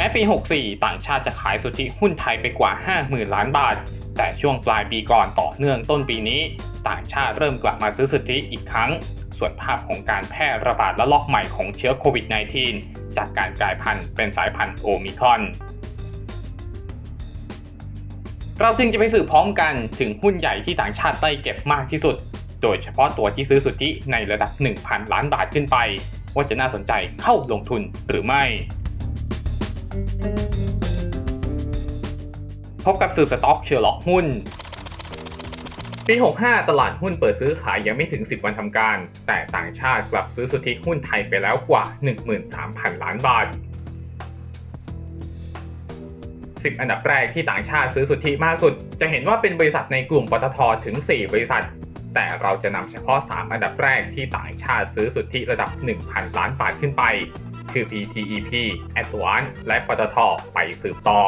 ม้ปี 64 ต่างชาติจะขายสุทธิหุ้นไทยไปกว่า 50,000 ล้านบาท แต่ช่วงปลายปีก่อนต่อเนื่องต้นปีนี้ ต่างชาติเริ่มกลับมาซื้อสุทธิอีกครั้ง ส่วนภาพของการแพร่ระบาดระลอกใหม่ของเชื้อโควิด -19 จากการกลายพันธุ์เป็นสายพันธุ์โอมิครอนเราจึงจะไปสืบพร้อมกันถึงหุ้นใหญ่ที่ต่างชาติไล่เก็บมากที่สุด โดยเฉพาะตัวที่ซื้อสุทธิในระดับ 1,000 ล้านบาทขึ้นไป ว่าจะน่าสนใจเข้าลงทุนหรือไม่ พบกับสื่อสต็อกเชอร์ล็อกหุ้น ปี 65 ตลาดหุ้นเปิดซื้อขายยังไม่ถึง 10 วันทำการ แต่ต่างชาติกลับซื้อสุทธิหุ้นไทยไปแล้วกว่า 13,000 ล้านบาท 10 อันดับแรกที่ต่างชาติซื้อสุทธิมากสุด จะเห็นว่าเป็นบริษัทในกลุ่มปตทถึง 4 บริษัท แต่เราจะนำเฉพาะ 3 อันดับแรกที่ต่างชาติซื้อสุทธิระดับ 1,000 ล้านบาทขึ้นไป คือ PTEP, Advance และปตทไปสืบต่อ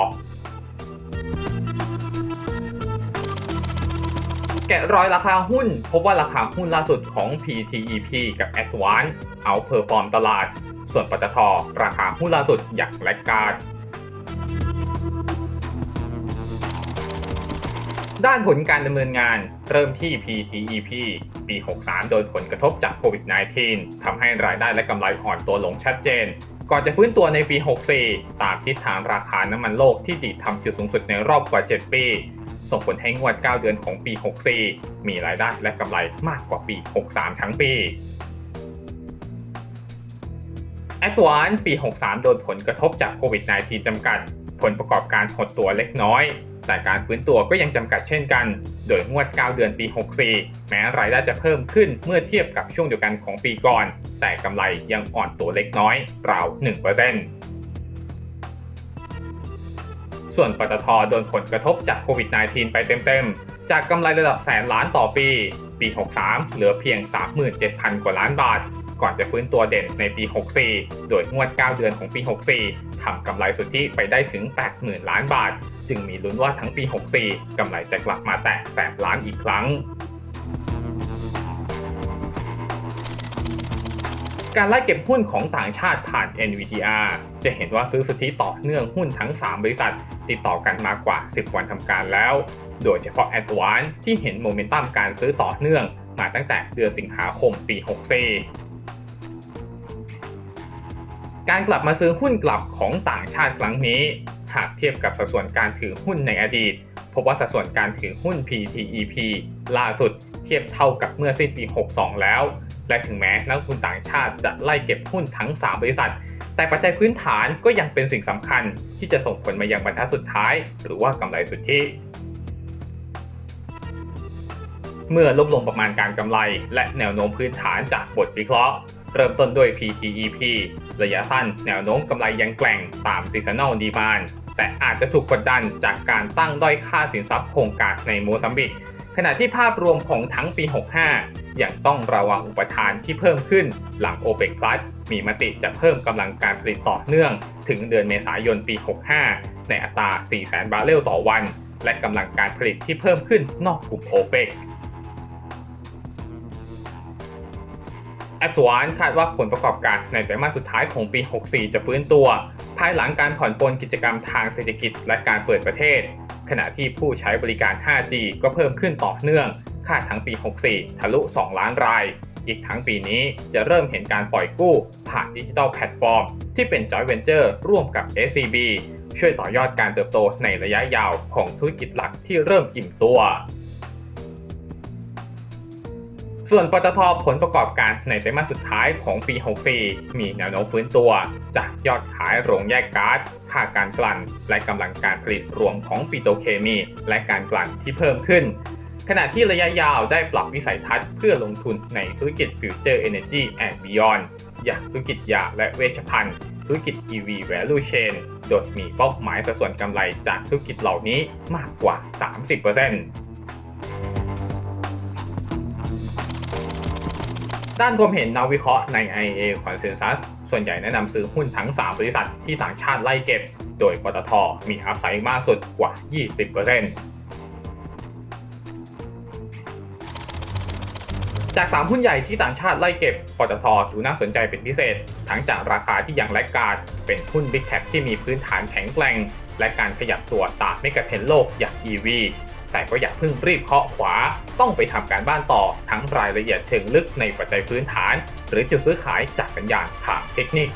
แกะรอยราคาหุ้น พบว่าราคาหุ้นล่าสุดของ PTEP กับ Advance เอาเพอร์ฟอร์มตลาด ส่วนปตทราคาหุ้นล่าสุดอยากแลกการ ด้านผลการดำเนินงานเริ่มที่ PTEP ปี 63 โดยผลกระทบจากโควิด -19 ทำให้รายได้และกำไรอ่อนตัวลงชัดเจน ก่อนจะฟื้นตัวในปี 64 ตามทิศทางราคาน้ำมันโลกที่ดีดทำจุดสูงสุดในรอบกว่า 7 ปี ส่งผลให้งวด 9 เดือนของปี 64 มีรายได้และกำไรมากกว่าปี 63 ทั้งปี a d v a n c e ปี 63 โดนผลกระทบจากโควิด -19 จำกัด ผลประกอบการหดตัวเล็กน้อย แต่การฟื้นตัวก็ยังจำกัดเช่นกัน โดยงวด 9 เดือนปี 64 แม้รายได้จะเพิ่มขึ้นเมื่อเทียบกับช่วงเดียวกันของปีก่อน แต่กำไรยังอ่อนตัวเล็กน้อยราว1%ส่วนปตทโดนผลกระทบจากโควิด -19 ไปเต็มๆ จากกำไรระดับแสนล้านต่อปี ปี 63 เหลือเพียง 37,000 กว่าล้านบาท ก่อนจะฟื้นตัวเด่นในปี 64 โดยงวด 9 เดือนของปี 64 ทำกำไรสุทธิไปได้ถึง 80,000 ล้านบาท จึงมีลุ้นว่าทั้งปี 64 กำไรจะกลับมาแตะแสนล้านอีกครั้งการไล่เก็บหุ้นของต่างชาติผ่าน NVDR จะเห็นว่าซื้อสุทธิต่อเนื่องหุ้นทั้ง 3 บริษัท ติดต่อกันมากกว่า 10 วันทำการแล้ว โดยเฉพาะ Advance ที่เห็นโมเมนตัมการซื้อต่อเนื่องมาตั้งแต่เดือนสิงหาคมปี 64 การกลับมาซื้อหุ้นกลับของต่างชาติครั้งนี้ หากเทียบกับสัดส่วนการถือหุ้นในอดีต พบว่าสัดส่วนการถือหุ้น PTEP ล่าสุดเทียบเท่ากับเมื่อสิ้นปี 62 แล้ว และถึงแม้นักลงทุนต่างชาติจะไล่เก็บหุ้นทั้ง 3 บริษัท แต่ปัจจัยพื้นฐานก็ยังเป็นสิ่งสำคัญที่จะส่งผลมายังบรรทัดสุดท้าย หรือว่ากำไรสุทธิ เมื่อรวบรวมประมาณการกำไร และแนวโน้มพื้นฐานจากบทวิเคราะห์ เริ่มต้นด้วย PTEP ระยะสั้นแนวโน้มกำไรยังแกว่งตาม seasonal demand แต่อาจจะถูกกดดันจากการตั้งด้อยค่าสินทรัพย์โครงการในโมซัมบิก ขณะที่ภาพรวมของทั้งปี 65ยังต้องระวังอุปทานที่เพิ่มขึ้นหลัง OPEC Plus มีมติจะเพิ่มกำลังการผลิตต่อเนื่อง ถึงเดือนเมษายนปี 65 ในอัตรา 400,000 บาร์เรลต่อวัน และกำลังการผลิตที่เพิ่มขึ้นนอกกลุ่มโอเปก OPEC แอดวานคาดว่าผลประกอบการในไตรมาสสุดท้ายของปี 64 จะฟื้นตัว ภายหลังการผ่อนปลนกิจกรรมทางเศรษฐกิจและการเปิดประเทศ ขณะที่ผู้ใช้บริการ 5G ก็เพิ่มขึ้นต่อเนื่อง คาดทั้งปี 64 ทะลุ 2 ล้านราย อีกทั้งปีนี้จะเริ่มเห็นการปล่อยกู้ ผ่านดิจิทัลแพลตฟอร์ม ที่เป็น Joint Venture ร่วมกับ SCB ช่วยต่อยอดการเติบโตในระยะยาวของธุรกิจหลักที่เริ่มอิ่มตัว ส่วนปตทผลประกอบการในไตรมาสสุดท้ายของปี 64 มีแนวโน้มฟื้นตัว จากยอดขายโรงแยกก๊าซค่าการกลั่น และกำลังการผลิตรวมของปิโตเคมี และการกลั่นที่เพิ่มขึ้น ขณะที่ระยะยาวได้ปรับวิสัยทัศน์เพื่อลงทุนในธุรกิจ Future Energy and Beyond อย่างธุรกิจยาและเวชภัณฑ์ ธุรกิจ EV Value Chain โดยมีเป้าหมายสัดส่วนกำไรจากธุรกิจเหล่านี้มากกว่า 30% ด้านความเห็นนักวิเคราะห์ใน IA Consensus ส่วนใหญ่แนะนำซื้อหุ้นทั้ง 3 บริษัทที่ต่างชาติไล่เก็บ โดยปตทมีอัพไซด์มากสุดกว่า 20%จาก 3 หุ้นใหญ่ที่ต่างชาติไล่เก็บปตทดูน่าสนใจเป็นพิเศษ ทั้งจากราคาที่ยังแลกการดเป็นหุ้น Big Cap ที่มีพื้นฐานแข็งแกร่ง และการขยับตัวตามเมกะเทรนโลกอย่าง EV แต่ก็อย่าเพิ่งรีบเคาะขวา ต้องไปทำการบ้านต่อทั้งรายละเอียดเชิงลึกในปัจจัยพื้นฐาน หรือจุดซื้อขายจากสัญญาณทางเทคนิค